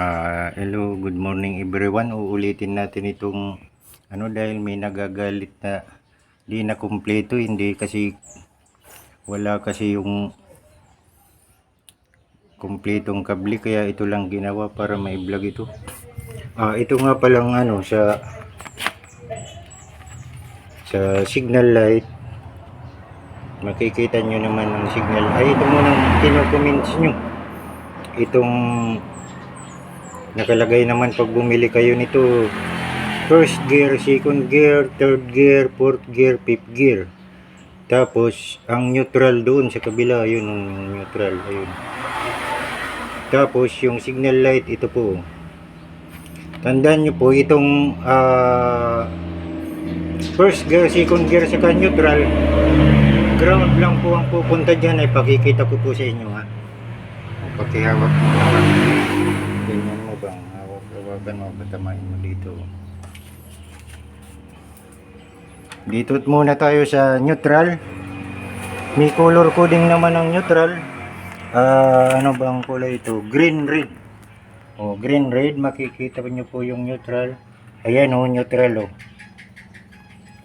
Ah, hello, good morning everyone. Uulitin natin itong ano dahil may nagagalit na di na kumpleto, hindi kasi wala kasi yung kumpletong kabli kaya ito lang ginawa para may vlog ito. Ah, ito nga palang ano sa sa signal light makikita nyo naman ang signal ay ito muna kinukoments nyo itong nakalagay naman pag bumili kayo nito first gear, second gear, third gear, fourth gear, fifth gear. Tapos ang neutral doon sa kabila yun ang neutral ayun. Tapos yung signal light ito po. Tandaan nyo po itong ah, first gear, second gear saka neutral ground lang po ang pupunta dyan ay pakikita ko po sa inyo ha. Pakihawak mo ganyan bang hawak hawakan mo patamain mo dito. Dito muna tayo sa neutral. May color coding naman ng neutral. Ah, ano bang kulay ito? Green red. O green red makikita nyo po yung neutral. Ayan o neutral o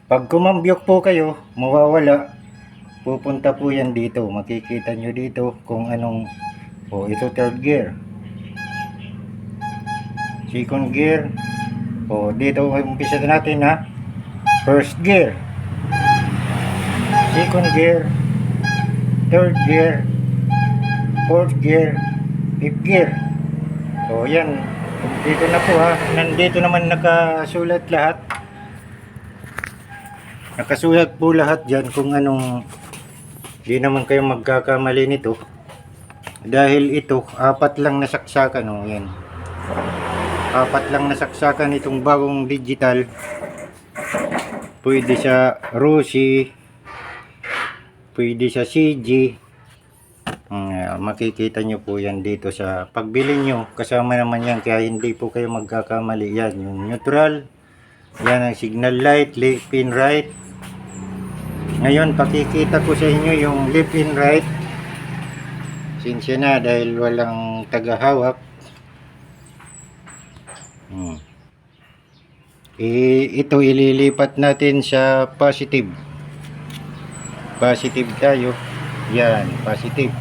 pag kumambyok po kayo mawawala. Pupunta po yan dito. Makikita nyo dito kung anong o ito third gear second gear. O dito umpisa na natin ha? First gear. Second gear. Third gear. Fourth gear. Fifth gear. O yan. Dito na po ha? Nandito naman nakasulat lahat. Nakasulat po lahat dyan kung anong di naman kayo magkakamali nito. Dahil ito apat lang nasaksakan o yan apat lang nasaksakan itong bagong digital. Pwede sa Roshi pwede sa CG Mm, makikita nyo po yan dito sa pagbili nyo. Kasama naman yan kaya hindi po kayo magkakamali. Yan yung neutral. Yan ang signal light left in right. Ngayon pakikita ko sa inyo yung left in right. Sinsya na dahil walang tagahawak hmm. I, ito ililipat natin sa positive. Positive tayo. Yan positive.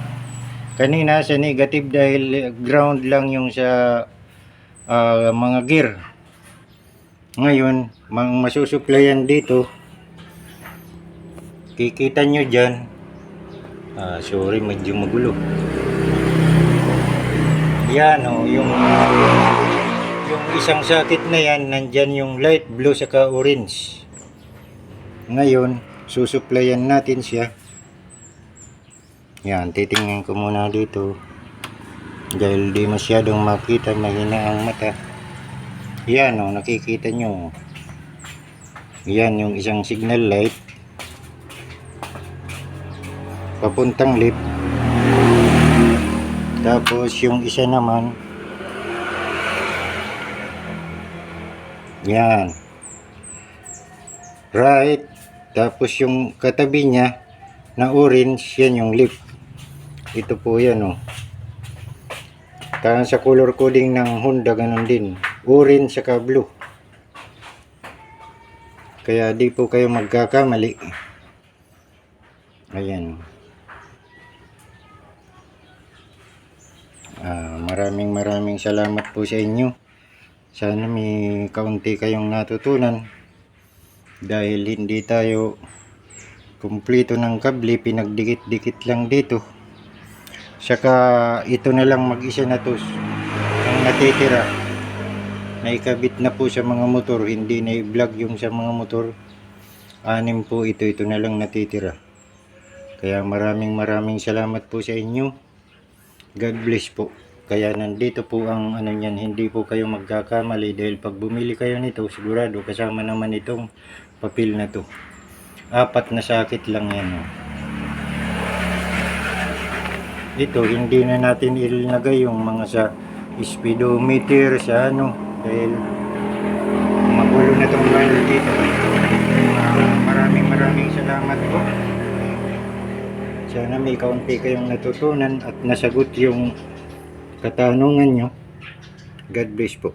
Kanina sa negative dahil ground lang yung sa ah, mga gear. Ngayon mang masusuplayan dito kikita nyo dyan. Ah, sorry medyo magulo. Yan o yung yung isang sakit na yan nandyan yung light blue saka orange ngayon susuplayan natin siya yan, titingnan ko muna dito. Dahil di masyadong makita, mahina ang mata. Yan o, nakikita nyo. Yan yung isang signal light. Papuntang left. Tapos yung isa naman. Yan. Right. Tapos yung katabi niya na orange, yan yung left ito po yan oh. Tahan sa color coding ng Honda ganun din. Orange saka blue. Kaya di po kayo magkakamali. Ayan. Ah, maraming maraming salamat po sa inyo sana may kaunti kayong natutunan dahil hindi tayo kumpleto ng kable pinagdikit-dikit lang dito Saka ito na lang mag-isa na to ang natitira. Naikabit na po sa mga motor, hindi na i-vlog yung sa mga motor. Anim po ito, ito na lang natitira. Kaya maraming maraming salamat po sa inyo. God bless po. Kaya nandito po ang ano niyan, hindi po kayo magkakamali dahil pag bumili kayo nito, sigurado kasama naman itong papel na to. Apat na sakit lang yan. Oh ito hindi na natin ilagay yung mga sa speedometer sa ano dahil magulo na itong file dito maraming maraming salamat po sana may kaunti kayong natutunan at nasagot yung katanungan nyo God bless po.